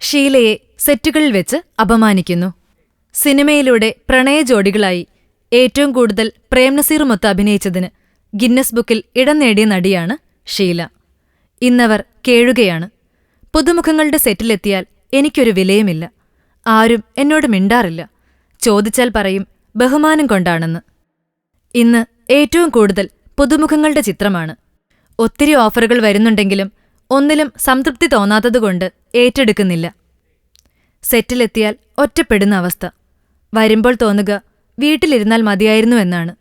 ഷീലയെ സെറ്റുകളിൽ വെച്ച് അപമാനിക്കുന്നു. സിനിമയിലൂടെ പ്രണയ ജോഡികളായി ഏറ്റവും കൂടുതൽ പ്രേംനസീറുമൊത്ത് അഭിനയിച്ചതിന് ഗിന്നസ് ബുക്കിൽ ഇടം നേടിയ നടിയാണ് ഷീല. ഇന്നവർ കേഴുകയാണ്. പുതുമുഖങ്ങളുടെ സെറ്റിലെത്തിയാൽ എനിക്കൊരു വിലയുമില്ല. ആരും എന്നോട് മിണ്ടാറില്ല. ചോദിച്ചാൽ പറയും ബഹുമാനം കൊണ്ടാണെന്ന്. ഇന്ന് ഏറ്റവും കൂടുതൽ പുതുമുഖങ്ങളുടെ ചിത്രമാണ്. ഒത്തിരി ഓഫറുകൾ വരുന്നുണ്ടെങ്കിലും ഒന്നിലും സംതൃപ്തി തോന്നാത്തതുകൊണ്ട് ഏറ്റെടുക്കുന്നില്ല. സെറ്റിലെത്തിയാൽ ഒറ്റപ്പെടുന്ന അവസ്ഥ. വരുമ്പോൾ തോന്നുക വീട്ടിലിരുന്നാൽ മതിയായിരുന്നു എന്നാണ്.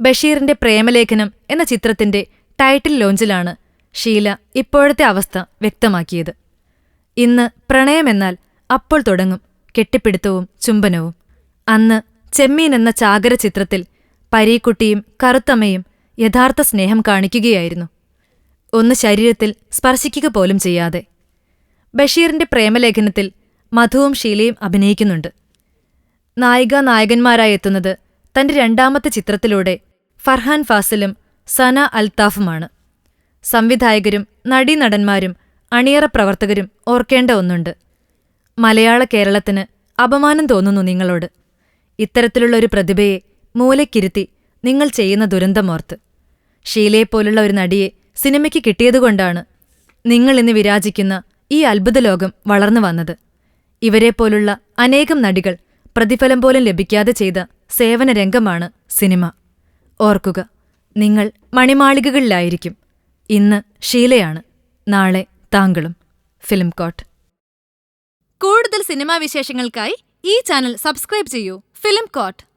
ബഷീറിന്റെ പ്രേമലേഖനം എന്ന ചിത്രത്തിന്റെ ടൈറ്റിൽ ലോഞ്ചിലാണ് ഷീല ഇപ്പോഴത്തെ അവസ്ഥ വ്യക്തമാക്കിയത്. ഇന്ന് പ്രണയമെന്നാൽ അപ്പോൾ തുടങ്ങും കെട്ടിപ്പിടുത്തവും ചുംബനവും. അന്ന് ചെമ്മീൻ എന്ന ചാകര ചിത്രത്തിൽ പരീക്കുട്ടിയും കറുത്തമ്മയും യഥാർത്ഥ സ്നേഹം കാണിക്കുകയായിരുന്നു. ഒന്ന് ശരീരത്തിൽ സ്പർശിക്കുക പോലും ചെയ്യാതെ. ബഷീറിന്റെ പ്രേമലേഖനത്തിൽ മധുവും ഷീലയും അഭിനയിക്കുന്നുണ്ട്. നായിക നായകന്മാരായി എത്തുന്നത് തന്റെ രണ്ടാമത്തെ ചിത്രത്തിലൂടെ ഫർഹാൻ ഫാസിലും സന അൽത്താഫുമാണ് സംവിധായകരും നടീനടന്മാരും അണിയറ പ്രവർത്തകരും ഓർക്കേണ്ട ഒന്നുണ്ട്. മലയാള കേരളത്തിന് അപമാനം തോന്നുന്നു നിങ്ങളോട്. ഇത്തരത്തിലുള്ള ഒരു പ്രതിഭയെ മൂലക്കിരുത്തി നിങ്ങൾ ചെയ്യുന്ന ദുരന്തമോർത്ത്. ഷീലയെപ്പോലുള്ള ഒരു നടിയെ സിനിമയ്ക്ക് കിട്ടിയതുകൊണ്ടാണ് നിങ്ങൾ ഇന്ന് വിരാജിക്കുന്ന ഈ അത്ഭുത ലോകം വളർന്നു വന്നത്. ഇവരെപ്പോലുള്ള അനേകം നടികൾ പ്രതിഫലം പോലും ലഭിക്കാതെ ചെയ്ത സേവന രംഗമാണ് സിനിമ. ഓർക്കുക നിങ്ങൾ മണിമാളികകളിലായിരിക്കും. ഇന്ന് ഷീലയാണ് നാളെ താങ്കളും. Film coat. കൂടുതൽ സിനിമാ വിശേഷങ്ങൾക്കായി ഈ ചാനൽ സബ്സ്ക്രൈബ് ചെയ്യൂ. Film court.